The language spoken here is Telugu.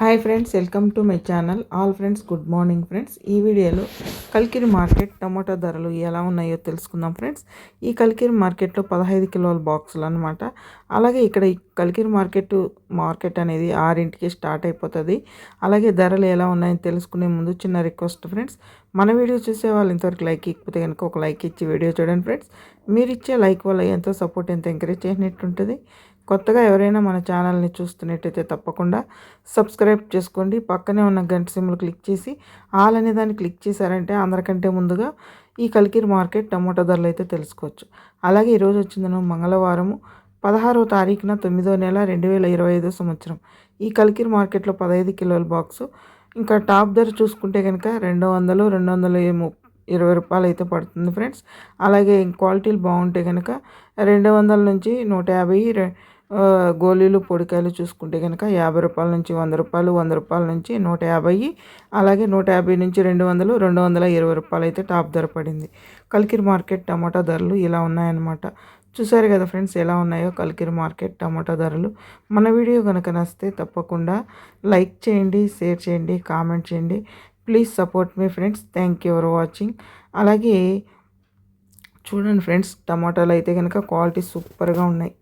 Hi friends welcome to my channel all friends good morning friends ఈ వీడియోలో కల్కిరి మార్కెట్ టమాటో ధరలు ఎలా ఉన్నాయో తెలుసుకుందాం ఫ్రెండ్స్ ఈ కల్కిరి మార్కెట్లో పదహైదు కిలోల బాక్సులు అనమాట అలాగే ఇక్కడ ఈ మార్కెట్ మార్కెట్ అనేది ఆరింటికి స్టార్ట్ అయిపోతుంది. అలాగే ధరలు ఎలా ఉన్నాయని తెలుసుకునే ముందు చిన్న రిక్వెస్ట్ ఫ్రెండ్స్ మన వీడియో చూసే వాళ్ళు ఇంతవరకు లైక్ ఇకపోతే కనుక ఒక లైక్ ఇచ్చి వీడియో చూడండి ఫ్రెండ్స్ మీరు ఇచ్చే లైక్ వల్ల ఎంతో సపోర్ట్ ఎంతో ఎంకరేజ్ చేసినట్టుంటుంది. కొత్తగా ఎవరైనా మన ఛానల్ని చూస్తున్నట్టయితే తప్పకుండా సబ్స్క్రైబ్ చేసుకోండి. పక్కనే ఉన్న గంట సిమ్లు క్లిక్ చేసి ఆల్ అనే దాన్ని క్లిక్ చేశారంటే అందరికంటే ముందుగా ఈ కలికిరి మార్కెట్ టమోటా ధరలు అయితే తెలుసుకోవచ్చు. అలాగే ఈరోజు వచ్చిందను మంగళవారము పదహారవ తారీఖున తొమ్మిదో నెల రెండు వేల ఇరవై ఐదో సంవత్సరం. ఈ కలికిరి మార్కెట్లో పదహైదు కిలోల బాక్సు. ఇంకా టాప్ ధర చూసుకుంటే కనుక రెండు వందలు రెండు వందల ఇరవై రూపాయలు అయితే పడుతుంది ఫ్రెండ్స్. అలాగే క్వాలిటీలు బాగుంటే కనుక రెండు వందల నుంచి నూట యాభై గోళీలు పొడికాయలు చూసుకుంటే కనుక యాభై రూపాయల నుంచి వంద రూపాయలు వంద రూపాయల నుంచి నూట యాభై అలాగే నూట యాభై నుంచి రెండు వందలు రెండు వందల ఇరవై రూపాయలు అయితే టాప్ ధర పడింది. కల్కిరి మార్కెట్ టమాటా ధరలు ఇలా ఉన్నాయన్నమాట. చూసారు కదా ఫ్రెండ్స్ ఎలా ఉన్నాయో కల్కిరి మార్కెట్ టమాటా ధరలు. మన వీడియో కనుక నచ్చితే తప్పకుండా లైక్ చేయండి షేర్ చేయండి కామెంట్ చేయండి. Please support me friends. Thank you for watching. అలాగే చూడండి ఫ్రెండ్స్ టమాటాలు అయితే కనుక క్వాలిటీ సూపర్గా ఉన్నాయి.